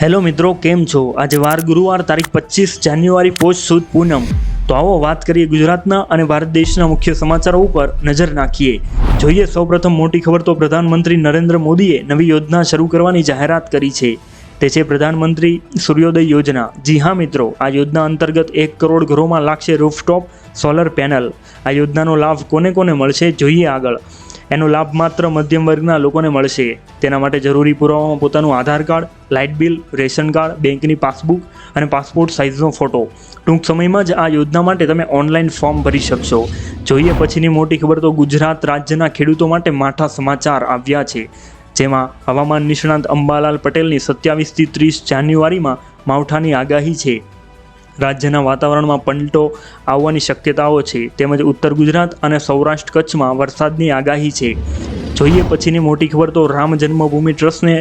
Hello મિત્રો, કેમ છો? આજે વાર ગુરુવાર, તારીખ પચીસ જાન્યુઆરી, પોષ સુદ પૂનમ. તો આવો વાત કરીએ ગુજરાતના અને ભારત દેશના મુખ્ય સમાચારો ઉપર નજર નાખીએ. જોઈએ સૌપ્રથમ મોટી ખબર તો પ્રધાનમંત્રી નરેન્દ્ર મોદીએ નવી યોજના શરૂ કરવાની જાહેરાત કરી છે. તે છે પ્રધાનમંત્રી સૂર્યોદય યોજના. જી હા મિત્રો, આ યોજના અંતર્ગત એક કરોડ ઘરોમાં લાગશે રૂફટોપ સોલર પેનલ. આ યોજનાનો લાભ કોને કોને મળશે, જોઈએ આગળ. એનો લાભ માત્ર મધ્યમ વર્ગના લોકોને મળશે. તેના માટે જરૂરી પુરાવામાં પોતાનું Aadhaar card, light bill, ration card, બેંકની પાસબુક અને પાસપોર્ટ સાઇઝનો ફોટો. ટૂંક સમયમાં જ આ યોજના માટે તમે ઓનલાઈન ફોર્મ ભરી શકશો. જોઈએ પછીની મોટી ખબર તો ગુજરાત રાજ્યના ખેડૂતો માટે માઠા સમાચાર આવ્યા છે. જેમાં હવામાન નિષ્ણાંત અંબાલાલ પટેલની સત્યાવીસથી ત્રીસ જાન્યુઆરીમાં માવઠાની આગાહી છે. રાજ્યના વાતાવરણમાં પલટો આવવાની શક્યતાઓ છે. તેમજ ઉત્તર ગુજરાત અને સૌરાષ્ટ્ર કચ્છમાં વરસાદની આગાહી છે. જોઈએ પછીની મોટી ખબર તો રામ જન્મભૂમિ ટ્રસ્ટને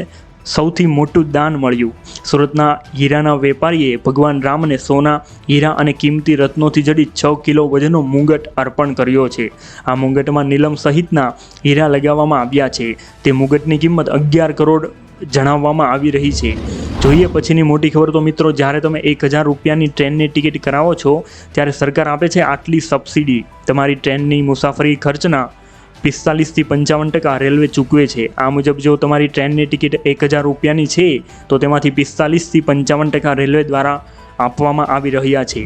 સૌથી મોટું દાન મળ્યું. સુરતના હીરાના વેપારીએ ભગવાન રામને સોના, હીરા અને કિંમતી રત્નોથી જડિત છ કિલો વજનનો મુંગટ અર્પણ કર્યો છે. આ મુંગટમાં નીલમ સહિતના હીરા લગાવવામાં આવ્યા છે. તે મુંગટની કિંમત અગિયાર કરોડ જણાવવામાં આવી રહી છે. જોઈએ પછીની મોટી ખબર તો મિત્રો, જ્યારે તમે એક હજાર રૂપિયાની ટ્રેનની ટિકિટ કરાવો છો, ત્યારે સરકાર આપે છે આટલી સબસિડી. તમારી ટ્રેનની મુસાફરી ખર્ચના પિસ્તાલીસથી પંચાવન ટકા રેલવે ચૂકવે છે. આ મુજબ જો તમારી ટ્રેનની ટિકિટ એક હજાર રૂપિયાની છે, તો તેમાંથી પિસ્તાલીસથી પંચાવન ટકા રેલવે દ્વારા આપવામાં આવી રહ્યા છે.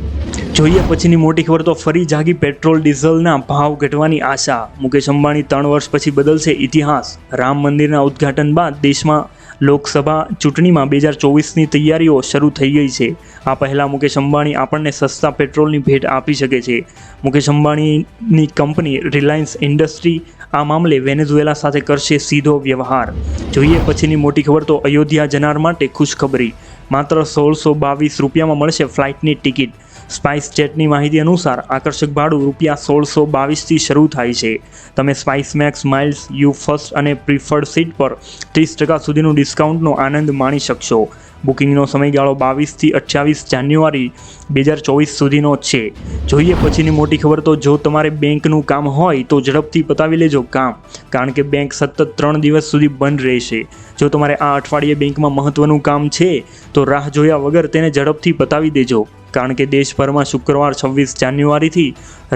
જોઈએ પછીની મોટી ખબર તો ફરી જાગી પેટ્રોલ ડીઝલના ભાવ ઘટવાની આશા. મુકેશ અંબાણી ત્રણ વર્ષ પછી બદલશે ઇતિહાસ. રામ મંદિરના ઉદ્ઘાટન બાદ દેશમાં લોકસભા ચૂંટણીમાં બે હજાર ચોવીસની તૈયારીઓ શરૂ થઈ ગઈ છે. આ પહેલાં મુકેશ અંબાણી આપણને સસ્તા પેટ્રોલની ભેટ આપી શકે છે. મુકેશ અંબાણીની કંપની રિલાયન્સ ઇન્ડસ્ટ્રી આ મામલે વેનેઝુએલા સાથે કરશે સીધો વ્યવહાર. જોઈએ પછીની મોટી ખબર તો અયોધ્યા જનાર માટે ખુશખબરી. માત્ર સોળસો બાવીસ રૂપિયામાં મળશે ફ્લાઇટની ટિકિટ. સ્પાઇસ જેટની માહિતી અનુસાર આકર્ષક ભાડું રૂપિયા સોળસો બાવીસથી શરૂ થાય છે. તમે Spice Max, miles, U first અને પ્રિફર્ડ સીટ પર ત્રીસ ટકા સુધીનું ડિસ્કાઉન્ટનો આનંદ માણી શકશો. બુકિંગનો સમયગાળો બાવીસથી અઠ્યાવીસ જાન્યુઆરી બે હજાર ચોવીસ સુધીનો છે. જોઈએ પછીની મોટી ખબર તો જો તમારે બેંકનું કામ હોય તો ઝડપથી પતાવી લેજો કામ, કારણ કે બેંક સતત ત્રણ દિવસ સુધી બંધ રહેશે. જો તમારે આ અઠવાડિયે બેંકમાં મહત્ત્વનું કામ છે, તો રાહ જોયા વગર તેને ઝડપથી પતાવી દેજો, કારણ કે દેશભરમાં શુક્રવાર છવ્વીસ જાન્યુઆરીથી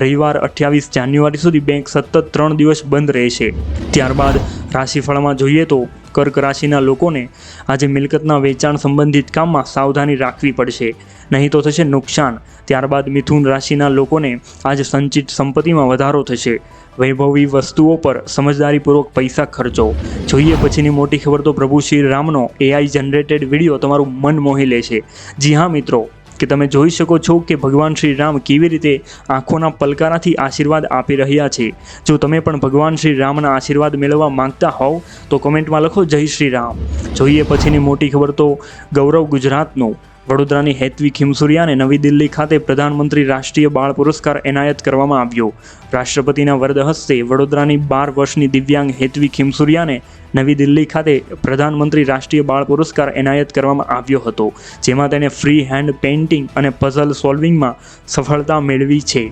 રવિવાર અઠ્યાવીસ જાન્યુઆરી સુધી બેંક સતત ત્રણ દિવસ બંધ રહેશે. ત્યારબાદ રાશિફળમાં જોઈએ તો કર્ક રાશિના લોકોને આજે મિલકતના વેચાણ સંબંધિત કામમાં સાવધાની રાખવી પડશે. નહીં તો થશે નુકસાન. ત્યારબાદ મિથુન રાશિના લોકોને આજે સંચિત સંપત્તિમાં વધારો થશે. વૈભવી વસ્તુઓ પર સમજદારીપૂર્વક પૈસા ખર્ચો. જોઈએ પછીની મોટી ખબર તો પ્રભુ શ્રી રામનો એઆઈ જનરેટેડ વીડિયો તમારું મન મોહી લે છે. જી હા મિત્રો કે તમે જોઈ શકો છો કે ભગવાન શ્રી રામ કેવી રીતે આંખોના પલકારાથી આશીર્વાદ આપી રહ્યા છે. જો તમે પણ ભગવાન શ્રી રામના આશીર્વાદ મેળવવા માંગતા હોવ, તો કોમેન્ટમાં લખો જય શ્રી રામ. જોઈએ પછીની મોટી ખબર તો ગૌરવ ગુજરાતનું. વડોદરાની હેતવી ખીમસુરિયાને નવી દિલ્હી ખાતે પ્રધાનમંત્રી રાષ્ટ્રીય બાળ પુરસ્કાર એનાયત કરવામાં આવ્યો. રાષ્ટ્રપતિના વરદ હસ્તે વડોદરાની બાર વર્ષની દિવ્યાંગ હેતવી ખીમસુરિયાને નવી દિલ્હી ખાતે પ્રધાનમંત્રી રાષ્ટ્રીય બાળ પુરસ્કાર એનાયત કરવામાં આવ્યો હતો, જેમાં તેને ફ્રી હેન્ડ પેઇન્ટિંગ અને પઝલ સોલ્વિંગમાં સફળતા મેળવી છે.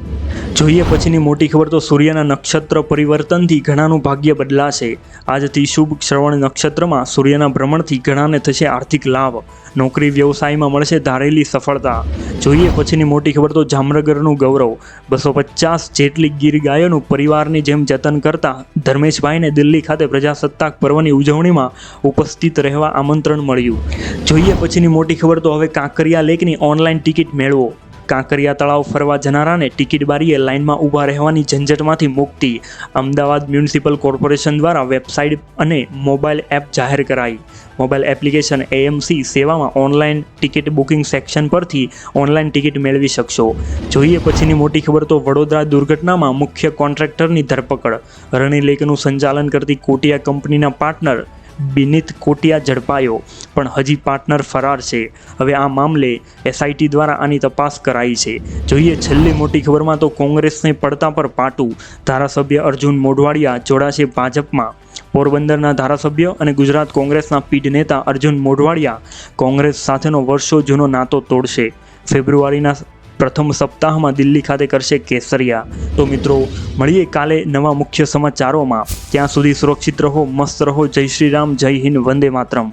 જોઈએ પછીની મોટી ખબર તો સૂર્યના નક્ષત્ર પરિવર્તનથી ઘણાનું ભાગ્ય બદલાશે. આજથી શુભ શ્રવણ નક્ષત્રમાં સૂર્યના ભ્રમણથી ઘણાને થશે આર્થિક લાભ. નોકરી વ્યવસાયમાં મળશે ધારેલી સફળતા. જોઈએ પછીની મોટી ખબર તો જામનગરનું ગૌરવ. બસો પચાસ જેટલી ગીર ગાયોનું પરિવારની જેમ જતન કરતા ધર્મેશભાઈને દિલ્હી ખાતે પ્રજાસત્તાક પર્વની ઉજવણીમાં ઉપસ્થિત રહેવા આમંત્રણ મળ્યું. જોઈએ પછીની મોટી ખબર તો હવે કાંકરિયા લેકની ઓનલાઈન ટિકિટ મેળવો. કાંકરિયા તળાવ ફરવા જનારાને ટિકિટ બારીએ લાઇનમાં ઊભા રહેવાની ઝંઝટમાંથી મુક્તિ. અમદાવાદ મ્યુનિસિપલ કોર્પોરેશન દ્વારા વેબસાઇટ અને મોબાઈલ એપ જાહેર કરાઈ. મોબાઈલ એપ્લિકેશન એએમસી સેવામાં ઓનલાઈન ટિકિટ બુકિંગ સેક્શન પરથી ઓનલાઈન ટિકિટ મેળવી શકશો. જોઈએ પછીની મોટી ખબર તો વડોદરા દુર્ઘટનામાં મુખ્ય કોન્ટ્રાક્ટરની ધરપકડ. રણી લેકનું સંચાલન કરતી કોટિયા કંપનીના પાર્ટનર બિનિત કોટિયા ઝડપાયો, પણ હજી પાર્ટનર ફરાર છે. હવે આ મામલે એસઆઈટી દ્વારા આની તપાસ કરાઈ છે. જોઈએ છેલ્લી મોટી ખબરમાં તો કોંગ્રેસને પડતા પર પાટું, ધારાસભ્ય અર્જુન મોઢવાડિયા જોડાશે ભાજપમાં. પોરબંદરના ધારાસભ્ય અને ગુજરાત કોંગ્રેસના પીઢ નેતા અર્જુન મોઢવાડિયા કોંગ્રેસ સાથેનો વર્ષો જૂનો નાતો તોડશે. ફેબ્રુઆરીના પ્રથમ સપ્તાહમાં દિલ્હી ખાતે કરશે કેસરિયા. તો મિત્રો, મળીએ કાલે નવા મુખ્ય સમાચારોમાં. ત્યાં સુધી સુરક્ષિત રહો, મસ્ત રહો. જય શ્રી રામ, જય હિન્દ, વંદે માતરમ.